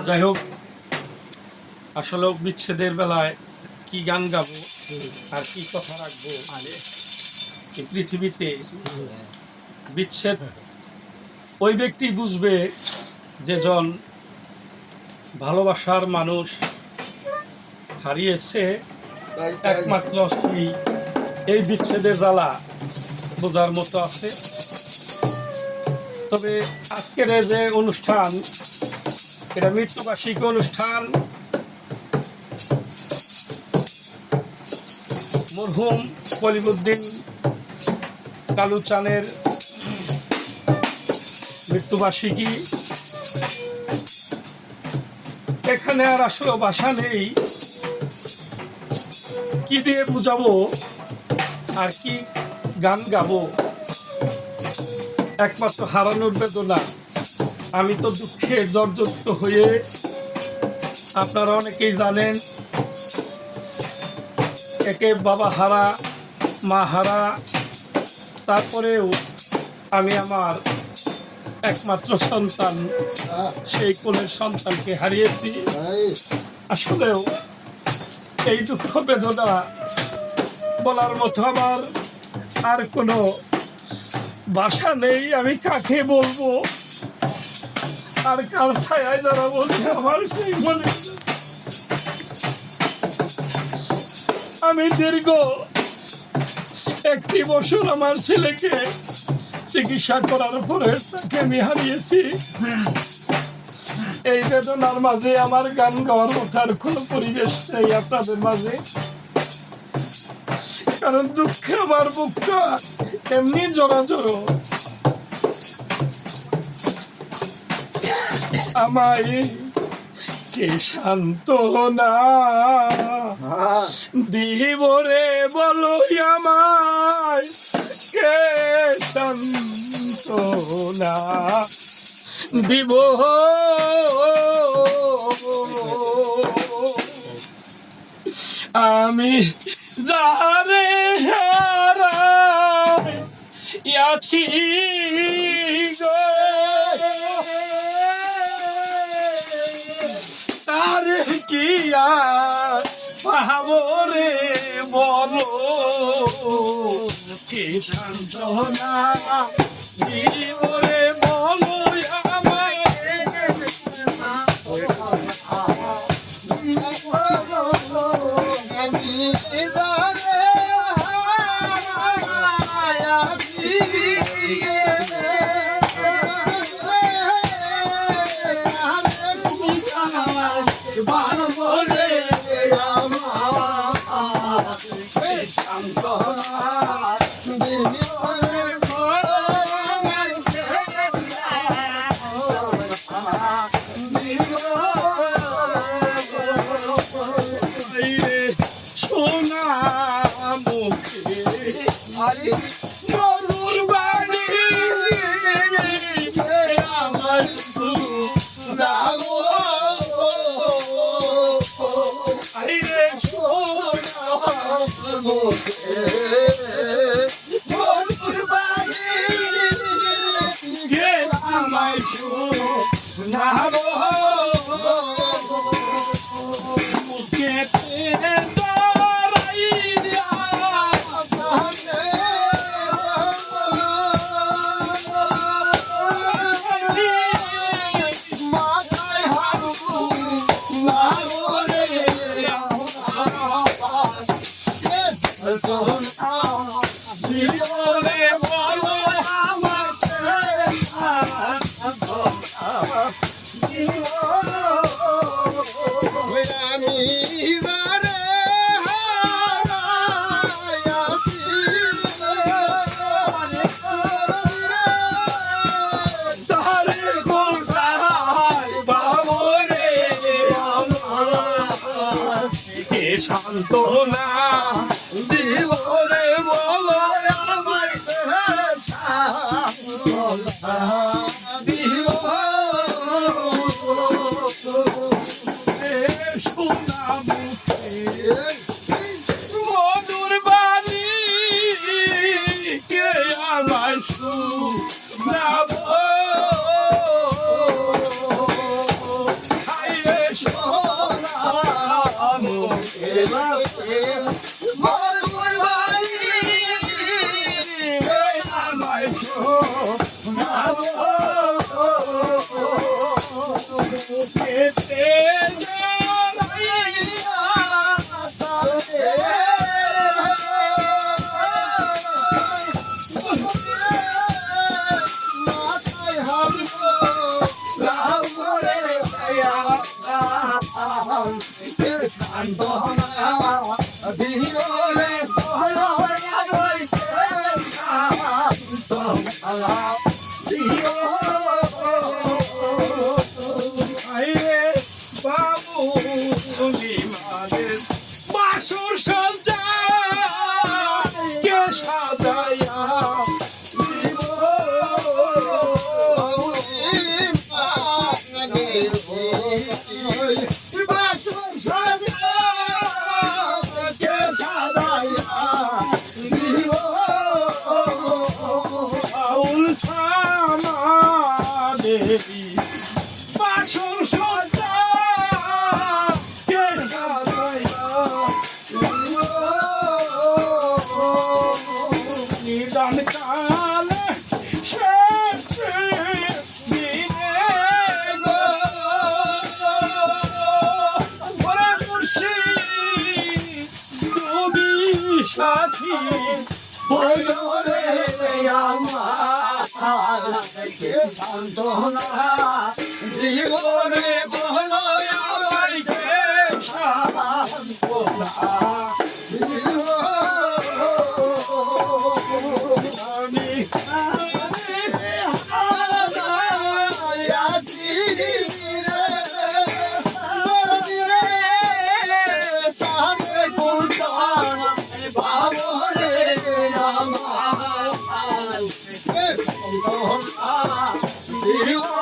যাই হোক আসলে বিচ্ছেদের বেলায় কি গান গাবো আর কি কথা রাখব এই পৃথিবীতে বিচ্ছেদ। ওই ব্যক্তি বুঝবে যে জন ভালোবাসার মানুষ হারিয়েছে একমাত্র সেই এই বিচ্ছেদের জ্বালা বোঝার মতো আছে। তবে আজকের যে অনুষ্ঠান এটা মৃত্যুবার্ষিকী অনুষ্ঠান। মরহুম কলিমুদ্দিন কালুচানের মৃত্যুবার্ষিকী। এখানে আর আসলে ভাষা নেই। কি দিয়ে বুঝাবো আর কি গান গাবো? একমাত্র হারানোর বেদনা। আমি তো দুঃখে জর্জরিত হয়ে আপনারা অনেকেই জানেন, একে বাবা হারা, মা হারা, তারপরেও আমি আমার একমাত্র সন্তান, সেই কোলের সন্তানকে হারিয়েছি। আসলেও এই দুঃখ বেদনা বলার মতো আমার আর কোনো বাসা নেই, আমি কাকে বলব? আর কার ছায় দ্বারা বলছে আমার সেই মনে আমি দীর্ঘ একটি বছর আমার ছেলেকে চিকিৎসা করার পরে তাকে আমি হারিয়েছি। এই বেদনার মাঝে আমার গান গাওয়ার মতো আর কোনো পরিবেশ নেই আপনাদের মাঝে। কারণ দুঃখে আমার বুকটা এমনি জড়াজড়ো। আমায় কে শান্ত না দিব রে বলো আমায় কে শান্ত না দিব আমি যারে হারাই আছি গো। কি আর পাবো রে বলো কি সান্ত্বনা জীবনে বলো আমায়? পাবো মুখে। Porque tem নিদান কালে শেষ দিনে গো ওরে মুর্শিদ তুমি সাথী বলরে জীবনে বলো আমাকে সান্তনা দুরাই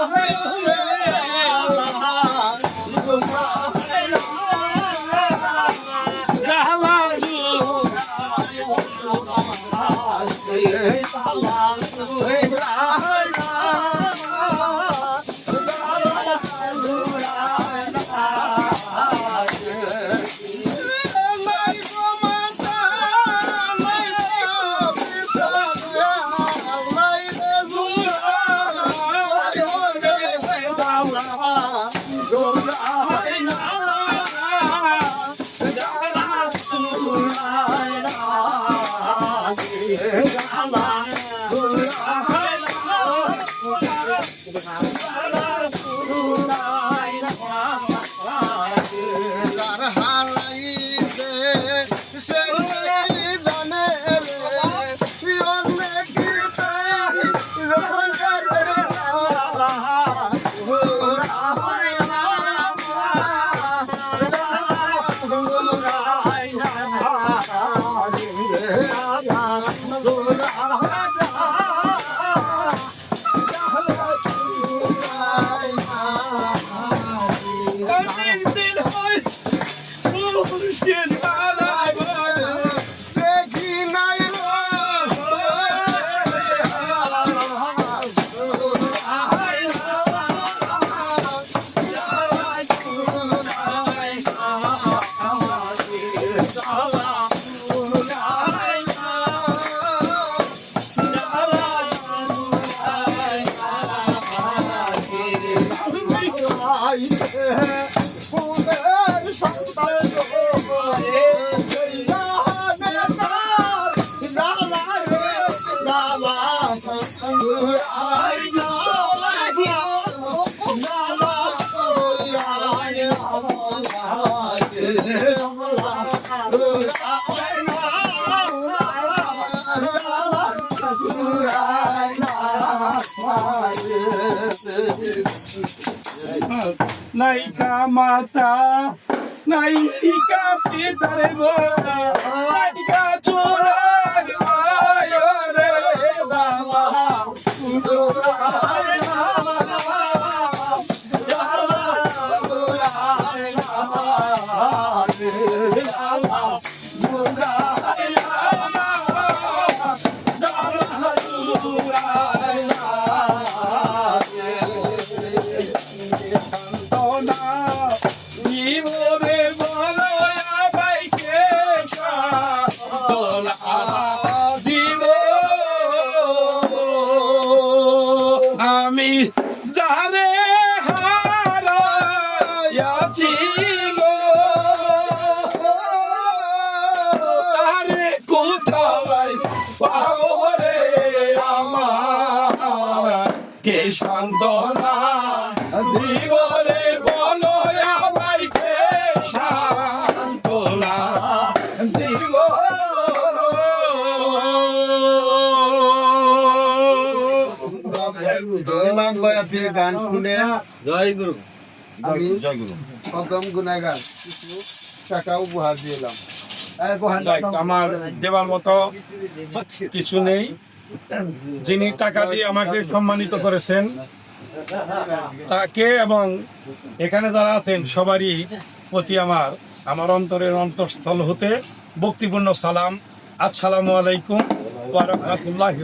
Amen. মাতা নাইকা পিতারে গোরা নাইকা চোরা কে সান্তনা জীবনে বলো আমায় কে সান্তনা দিব ইমাম ভাই আপনি গান শুনে জয় গুরু। আমি জয় গুরু। প্রথম গুণাগার কিছু টাকা উপহার দিলাম আমার দেবার মতো কিছু নেই। যিনি টাকা দিয়ে আমাকে সম্মানিত করেছেন তাকে এবং এখানে যারা আছেন সবারই প্রতি আমার আমার অন্তরের অন্তঃস্থল হতে ভক্তিপূর্ণ সালাম। আসসালামু আলাইকুম ওয়া রাহমাতুল্লাহি